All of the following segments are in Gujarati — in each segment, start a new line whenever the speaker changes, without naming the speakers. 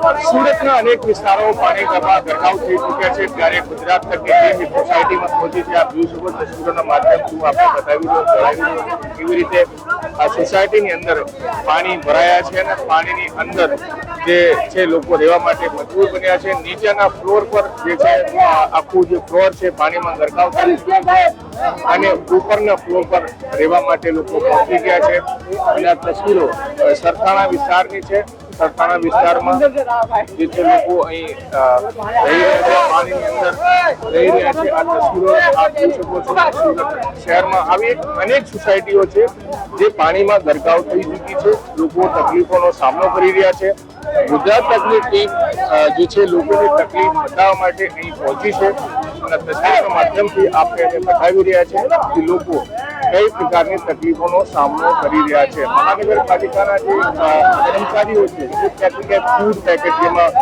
સુરતના અનેક વિસ્તારો પાણી ગરબા ગરકાવ થઈ ચૂક્યા છે. ત્યારે ગુજરાત તકની ટીમ સોસાયટીમાં પહોંચી છે. આપ જોઈ શકો તસવીરોના માધ્યમથી આપણે બતાવી રહ્યો જણાવી કેવી રીતે આ સોસાયટીની અંદર પાણી ભરાયા છે અને પાણીની અંદર જે છે લોકો રહેવા માટે મજબૂર બન્યા છે. નીચેના ફ્લોર પર જે છે, આખું જે ફ્લોર છે, પાણીમાં ગરકાવ છે. અને ઉપરના ફ્લોર પર રહેવા માટે લોકો પહોંચી ગયા છે. અને આ તસવીરો સરથાણા વિસ્તારની છે. સરથાણા વિસ્તારમાં જે છે લોકો અહીં રહી રહ્યા છે પાણીની અંદર રહી રહ્યા છે. આ તસવીરો આપ જોઈ શકો છો. સુરત શહેરમાં આવી અનેક સોસાયટીઓ છે જે પાણીમાં ગરકાવ થઈ ચૂકી છે. લોકો તકલીફોનો સામનો કરી રહ્યા છે. ગુજરાત તકલીફ ટીમ જે છે લોકોની તકલીફ બતાવવા માટે અહીં પહોંચી છે. અને તસવીરના માધ્યમથી આપણે એને બતાવી રહ્યા છે કે લોકો કઈ પ્રકારની તકલીફોનો સામનો કરી રહ્યા છે? મહાનગરપાલિકાના જે કર્મચારીઓ છે, એ ને ફૂડ પેકેટ જેમાં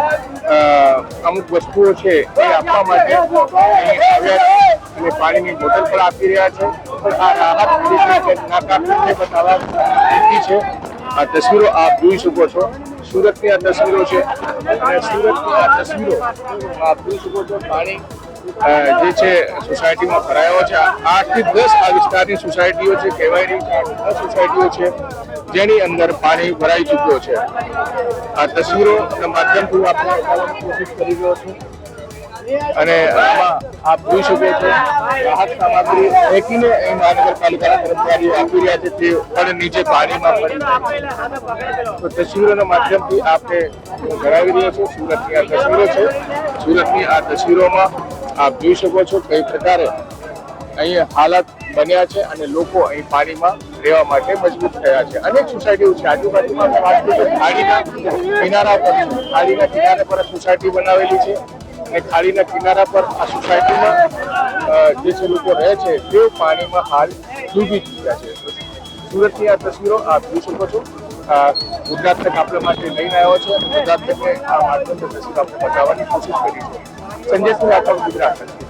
અમુક વસ્તુઓ છે, એ આપવા માટે અને પાણીની બોટલ પણ આપી રહ્યા છે. આ રાહત નાકાબંધી બતાવવા છે, આ તસવીરો આપ જોઈ શકો છો. સુરતની આ તસવીરો છે અને સુરતની આ તસવીરો આપ જોઈ શકો છો. પાણી જે છે સોસાયટીમાં ભરાયો છે. આઠથી દસ આ વિસ્તારની સોસાયટીઓ છે, કહેવાય રહી છે સોસાયટીઓ છે, જેની અંદર પાણી ભરાઈ ચૂક્યો છે. આ તસવીરોના માધ્યમથી આપણે કોશિશ કરી રહ્યો છું. અને આમાં આપ જોઈ શકો છો રાહત સામગ્રી ફેંકીને એ મહાનગરપાલિકાના કર્મચારીઓ આપી રહ્યા છે તે પણ નીચે પાણીમાં પડી તો તસવીરોના માધ્યમથી આપણે જણાવી રહ્યો છું, સુરતની આ તસવીરો છે. સુરતની આ તસવીરોમાં આપ જોઈ શકો છો કઈ પ્રકારે અહીં હાલત બન્યા છે અને લોકો અહીં પાણીમાં રહેવા માટે મજબૂત થયા છે. અનેક સોસાયટીઓ છે. આજુબાજુમાં આપણે વાત ખાડીના કિનારા પર ખાડીના કિનારે પર સોસાયટી બનાવેલી છે અને ખાડીના કિનારા પર આ સોસાયટીમાં જે છે લોકો રહે છે તે પાણીમાં હાલ ડૂબી ચૂક્યા છે. સુરતની આ તસવીરો આપ જોઈ શકો છો. ગુજરાત તક આપણા માટે લઈને આવ્યો છે. ગુજરાત તકને આ માધ્યમથી તસવીર આપણે બતાવવાની કોશિશ કરી છે. સંજય સિંહ રાઠોડ ગુજરાત તક